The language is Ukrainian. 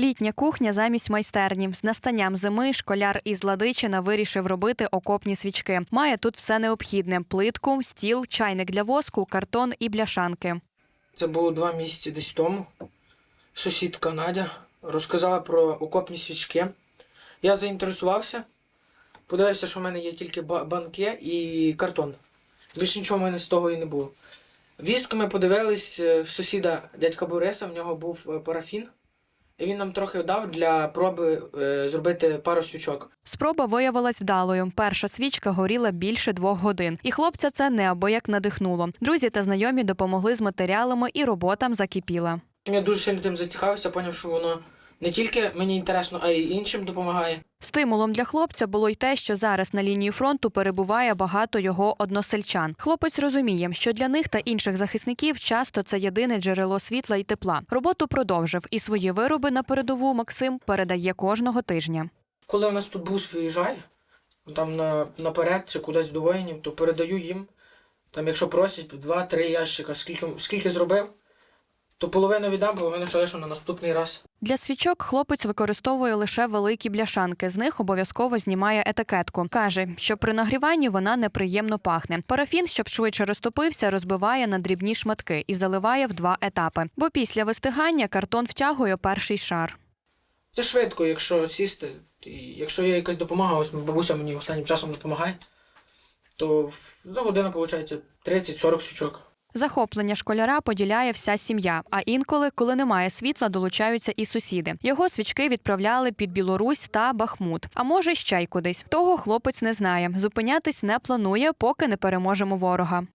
Літня кухня замість майстерні. З настанням зими школяр із Ладичина вирішив робити окопні свічки. Має тут все необхідне: плитку, стіл, чайник для воску, картон і бляшанки. Це було два місяці десь тому. Сусідка Надя розказала про окопні свічки. Я заінтересувався, подивився, що в мене є тільки банки і картон. Більше нічого в мене з того і не було. Віск ми подивились е, в сусіда дядька Бориса, в нього був е, парафін. Він нам трохи дав для проби е, зробити пару свічок. Спроба виявилась вдалою. Перша свічка горіла більше двох годин, і хлопця це неабияк надихнуло. Друзі та знайомі допомогли з матеріалами, і робота закипіла. Я дуже сильно тим зацікавився, поняв, що воно не тільки мені інтересно, а й іншим допомагає. Стимулом для хлопця було й те, що зараз на лінії фронту перебуває багато його односельчан. Хлопець розуміє, що для них та інших захисників часто це єдине джерело світла і тепла. Роботу продовжив, і свої вироби на передову Максим передає кожного тижня. Коли у нас тут бус виїжджає, там на, наперед чи кудись до воїнів, то передаю їм. Там, якщо просять, два-три ящика, скільки, скільки зробив, то половину віддам, половину ще лишу на наступний раз. Для свічок хлопець використовує лише великі бляшанки. З них обов'язково знімає етикетку. Каже, що при нагріванні вона неприємно пахне. Парафін, щоб швидше розтопився, розбиває на дрібні шматки і заливає в два етапи. Бо після вистигання картон втягує перший шар. Це швидко, якщо сісти. І якщо є якась допомога, ось бабуся мені останнім часом допомагає, то за годину виходить 30-40 свічок. Захоплення школяра поділяє вся сім'я. А інколи, коли немає світла, долучаються і сусіди. Його свічки відправляли під Білорусь та Бахмут. А може ще й кудись. Того хлопець не знає. Зупинятись не планує, поки не переможемо ворога.